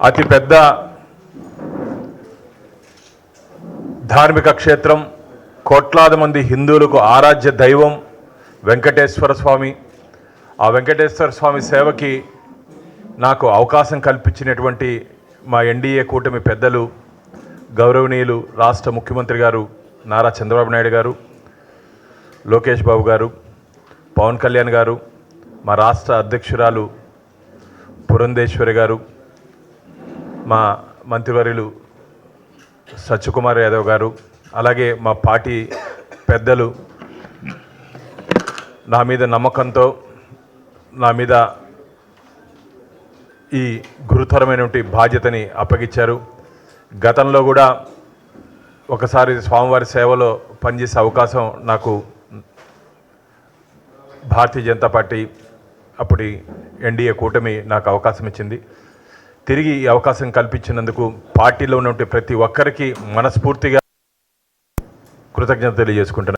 అతిపెద్ద ధార్మిక క్షేత్రం కోట్లాది మంది హిందువులకు ఆరాధ్య దైవం వెంకటేశ్వర స్వామి. ఆ వెంకటేశ్వర స్వామి సేవకి నాకు అవకాశం కల్పించినటువంటి మా ఎన్డీఏ కూటమి పెద్దలు గౌరవనీయులు రాష్ట్ర ముఖ్యమంత్రి గారు నారా చంద్రబాబు నాయుడు గారు లోకేష్ బాబు గారు పవన్ కళ్యాణ్ గారు మా రాష్ట్ర అధ్యక్షురాలు పురంధేశ్వరి గారు మా మంత్రివర్యులు సత్యకుమార్ యాదవ్ గారు అలాగే మా పార్టీ పెద్దలు నా మీద నమ్మకంతో నా మీద ఈ గురుతరమైనటువంటి బాధ్యతని అప్పగించారు. గతంలో కూడా ఒకసారి స్వామివారి సేవలో పనిచేసే అవకాశం నాకు భారతీయ జనతా పార్టీ అప్పటి ఎన్డీఏ కూటమి నాకు అవకాశం ఇచ్చింది. తిరిగి ఈ అవకాశం కల్పించినందుకు పార్టీలో ఉన్నటువంటి ప్రతి ఒక్కరికి మనస్ఫూర్తిగా కృతజ్ఞత తెలియజేసుకుంటున్నాను.